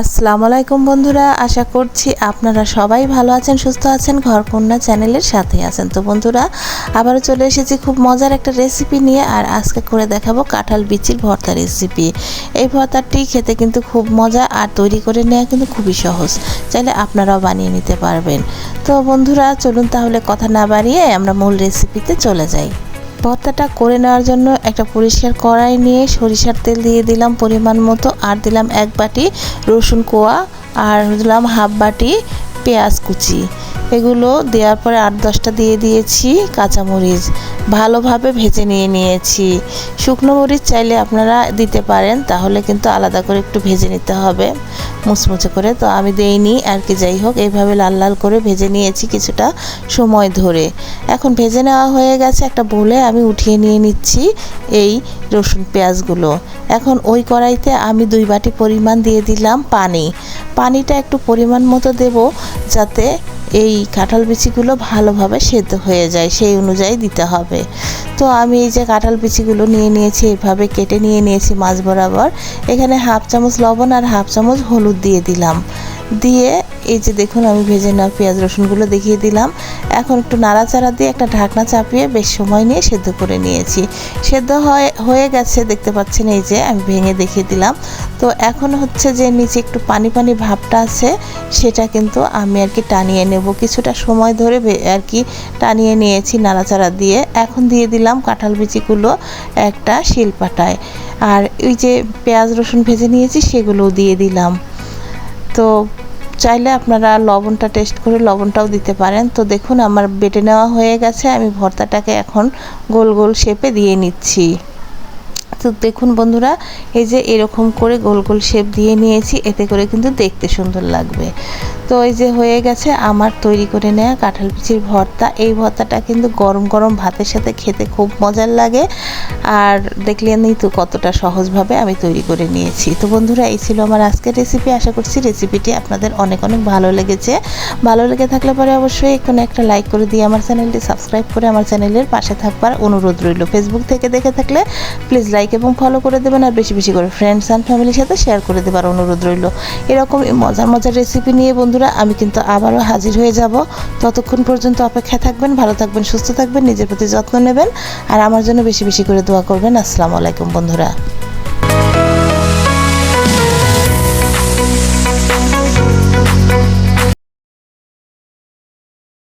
আসসালামু আলাইকুম বন্ধুরা, আশা করছি আপনারা সবাই ভালো আছেন, সুস্থ আছেন, ঘরকন্যা চ্যানেলের সাথে আছেন। তো বন্ধুরা, আবারও চলে এসেছি খুব মজার একটা রেসিপি নিয়ে, আর আজকে করে দেখাবো কাঁঠাল বিচির ভর্তা রেসিপি এই ভর্তাটি খেতে কিন্তু খুব মজা, আর তৈরি করে নেওয়া কিন্তু খুবই সহজ। চাইলে আপনারাও বানিয়ে নিতে পারবেন। তো বন্ধুরা, চলুন তাহলে কথা না বাড়িয়ে আমরা মূল রেসিপিতে চলে যাই। ভর্তাটা করে নেওয়ার জন্য একটা পরিষ্কার কড়াই নিয়ে সরিষার তেল দিয়ে দিলাম পরিমাণ মতো, আর দিলাম এক বাটি রসুন কোয়া, আর দিলাম হাফ বাটি পেঁয়াজ কুচি। এগুলো দেওয়ার পরে আট দশটা দিয়ে দিয়েছি কাঁচামরিচ। ভালোভাবে ভেজে নিয়ে নিয়েছি। শুকনো মরিচ চাইলে আপনারা দিতে পারেন, তাহলে কিন্তু আলাদা করে একটু ভেজে নিতে হবে। মুচমুচে করে তো আমি দেইনি, আর কি যাই হোক, এইভাবে লাল লাল করে ভেজে নিয়েছি কিছুটা সময় ধরে। এখন ভেজে নেওয়া হয়ে গেছে একটা বলে, আমি উঠিয়ে নিয়ে নিচ্ছি এই রসুন পেঁয়াজগুলো। এখন ওই কড়াইতে আমি দুই বাটি পরিমাণ দিয়ে দিলাম পানি। পানিটা একটু পরিমাণ মতো দেব, যাতে এই কাঁঠাল বিচিগুলো ভালোভাবে সেদ্ধ হয়ে যায়, সেই অনুযায়ী দিতে হবে। তো আমি এই যে কাঁঠাল বিচিগুলো নিয়ে নিয়েছি, এভাবে কেটে নিয়ে নিয়েছি মাছ বরাবর। এখানে হাফ চামচ লবণ আর হাফ চামচ হলুদ দিয়ে দিলাম। দিয়ে এই যে দেখুন, আমি ভেজে নেওয়া পেঁয়াজ রসুনগুলো দেখিয়ে দিলাম। এখন একটু নাড়াচাড়া দিয়ে একটা ঢাকনা চাপিয়ে বেশ সময় নিয়ে সেদ্ধ করে নিয়েছি। সেদ্ধ হয়ে হয়ে গেছে, দেখতে পাচ্ছেন এই যে আমি ভেঙে দেখিয়ে দিলাম। তো এখন হচ্ছে যে নিচে একটু পানি পানি ভাবটা আছে, সেটা কিন্তু আমি আর কি টানিয়ে নেব। কিছুটা সময় ধরে আর কি টানিয়ে নিয়েছি নাড়াচাড়া দিয়ে। এখন দিয়ে দিলাম কাঁঠাল বিচিগুলো একটা শিলপাটায়। আর ওই যে পেঁয়াজ রসুন ভেজে নিয়েছি, সেগুলোও দিয়ে দিলাম। তো চাইলে আপনারা লবণটা টেস্ট করে লবণটাও দিতে পারেন। তো দেখুন, আমার বেটে নেওয়া হয়ে গেছে। আমি ভর্তাটাকে এখন গোল গোল শেপে দিয়ে নিচ্ছি। তো দেখুন বন্ধুরা, এই যে এরকম করে গোল গোল শেপ দিয়ে নিয়েছি, এতে করে কিন্তু দেখতে সুন্দর লাগবে। তো এই যে হয়ে গেছে আমার তৈরি করে নেওয়া কাঁঠাল পিচির ভর্তা। এই ভর্তাটা কিন্তু গরম গরম ভাতের সাথে খেতে খুব মজার লাগে। আর দেখলেনই তো কতটা সহজভাবে আমি তৈরি করে নিয়েছি। তো বন্ধুরা, এই ছিল আমার আজকের রেসিপি আশা করছি রেসিপিটি আপনাদের অনেক অনেক ভালো লেগেছে। ভালো লেগে থাকলে পরে অবশ্যই এখানে একটা লাইক করে দিয়ে আমার চ্যানেলটি সাবস্ক্রাইব করে আমার চ্যানেলের পাশে থাকবার অনুরোধ রইল। ফেসবুক থেকে দেখে থাকলে প্লিজ লাইক এবং ফলো করে দেবেন আর বেশি বেশি করে ফ্রেন্ডস অ্যান্ড ফ্যামিলির সাথে শেয়ার করে দেবার অনুরোধ রইল। এরকম মজার মজার রেসিপি নিয়ে বন্ধুরা, আমি কিন্তু আবারও হাজির হয়ে যাব। ততক্ষণ পর্যন্ত অপেক্ষায় থাকবেন, ভালো থাকবেন, সুস্থ থাকবেন, নিজের প্রতি যত্ন নেবেন আর আমার জন্য বেশি বেশি করে দোয়া করবেন। আসসালামু আলাইকুম বন্ধুরা।